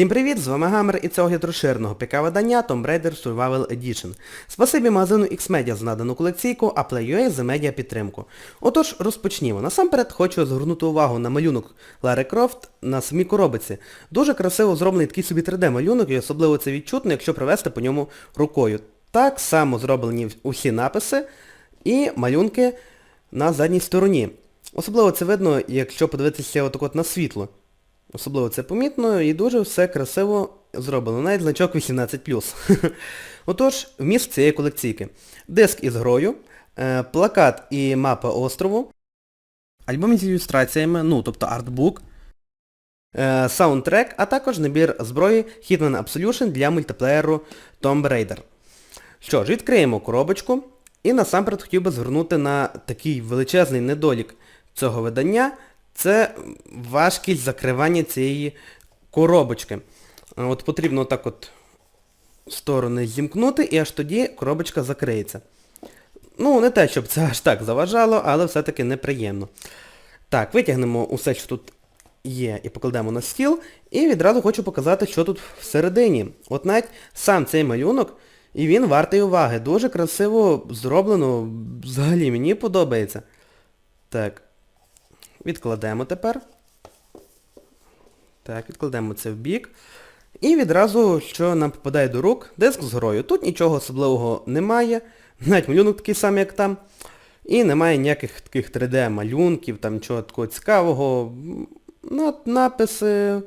Всім привіт, з вами Гамер і це огляд розширеного ПК-видання Tomb Raider Survival Edition. Спасибі магазину Xmedia за надану колекційку, а Play.ua за медіа підтримку. Отож, розпочнімо. Насамперед хочу звернути увагу на малюнок Лари Крофт на самій коробиці. Дуже красиво зроблений такий собі 3D-малюнок і особливо це відчутно, якщо провести по ньому рукою. Так само зроблені усі написи і малюнки на задній стороні. Особливо це видно, якщо подивитися отак от на світло. Особливо це помітно і дуже все красиво зроблено. Навіть значок 18+. Отож, вміст цієї колекційки. Диск із грою, е, плакат і мапа острову, альбом з ілюстраціями, ну, тобто артбук, е, саундтрек, а також набір зброї Hitman Absolution для мультиплеєру Tomb Raider. Що ж, відкриємо коробочку. І насамперед хотів би звернути на такий величезний недолік цього видання. Це важкість закривання цієї коробочки. От потрібно отак от сторони зімкнути і аж тоді коробочка закриється. Ну, не те, щоб це аж так заважало, але все-таки неприємно. Так, витягнемо усе, що тут є, і покладемо на стіл. І відразу хочу показати, що тут всередині. От навіть сам цей малюнок, і він вартий уваги. Дуже красиво зроблено, взагалі мені подобається. Так. Відкладемо тепер. Так, відкладемо це в бік. І відразу, що нам попадає до рук, диск з грою. Тут нічого особливого немає. Навіть малюнок такий самий, як там. І немає ніяких таких 3D-малюнків, там чого такого цікавого. На- Написи,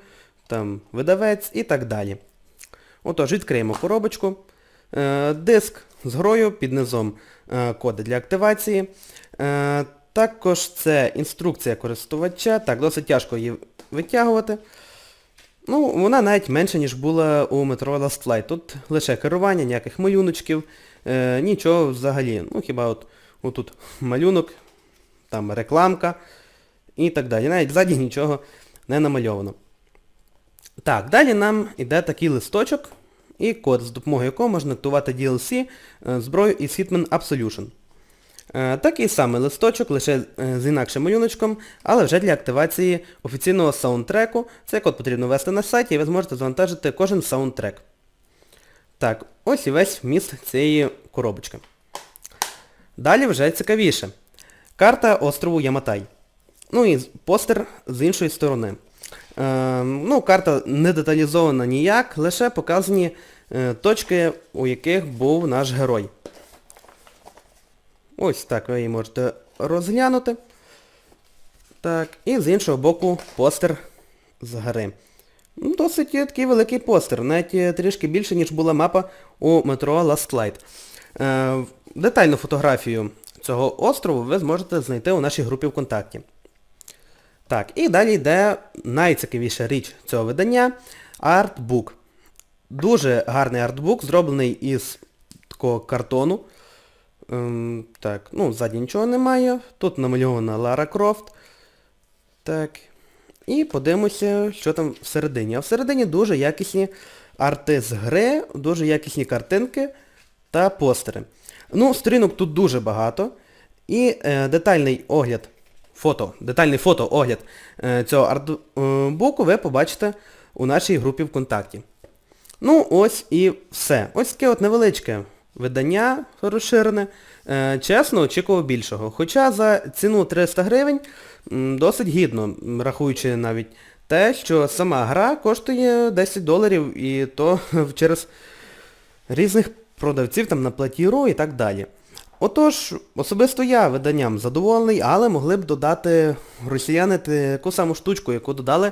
там, видавець і так далі. Отож, відкриємо коробочку. Е, диск з грою під низом е, коди для активації. Також це інструкція користувача. Так, досить тяжко її витягувати. Ну, вона навіть менша, ніж була у Metro Last Flight. Тут лише керування, ніяких малюночків, е, нічого взагалі. Ну, хіба от отут малюнок, там рекламка і так далі. Навіть ззаді нічого не намальовано. Так, далі нам йде такий листочок і код, з допомогою якого можна актувати DLC е, зброю із Hitman Absolution. Е, Такий самий листочок, лише е, з інакшим малюночком, але вже для активації офіційного саундтреку. Цей код потрібно ввести на сайті і ви зможете завантажити кожен саундтрек. Так, ось і весь вміст цієї коробочки. Далі вже цікавіше. Карта острову Яматай. Ну і постер з іншої сторони. Е, ну, карта не деталізована ніяк, лише показані е, точки, у яких був наш герой. Ось так ви її можете розглянути. Так, і з іншого боку постер з гри. Ну, Досить такий великий постер, навіть е, трішки більше, ніж була мапа у метро Last Light. Е, детальну фотографію цього острову ви зможете знайти у нашій групі ВКонтакті. Так, і далі йде найцікавіша річ цього видання артбук. Дуже гарний артбук, зроблений із такого картону. Ем, так, ну, ззаді нічого немає. Тут намальована Лара Крофт. Так. І подивимося, що там всередині. А всередині дуже якісні арти з гри, дуже якісні картинки та постери. Ну, сторінок тут дуже багато. І е, детальний огляд, фото, детальний фото-огляд е, цього артбуку ви побачите у нашій групі ВКонтакті. Ну, ось і все. Ось таке от невеличке видання розширене. Е, чесно, очікував більшого. Хоча за ціну 300 гривень досить гідно, рахуючи навіть те, що сама гра коштує 10 доларів і то через різних продавців там на платіру і так далі. Отож, особисто я виданням задоволений, але могли б додати росіяни таку саму штучку, яку додали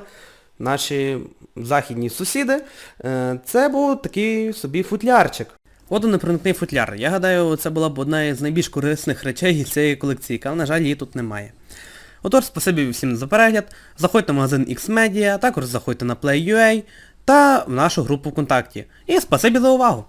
наші західні сусіди. Е, Це був такий собі футлярчик. Водонепроникний футляр. Я гадаю, це була б одна із найбільш корисних речей цієї колекції, але, на жаль, її тут немає. Отож, спасибі всім за перегляд. Заходьте в магазин Xmedia, також заходьте на Play.ua та в нашу групу ВКонтакті. І спасибі за увагу!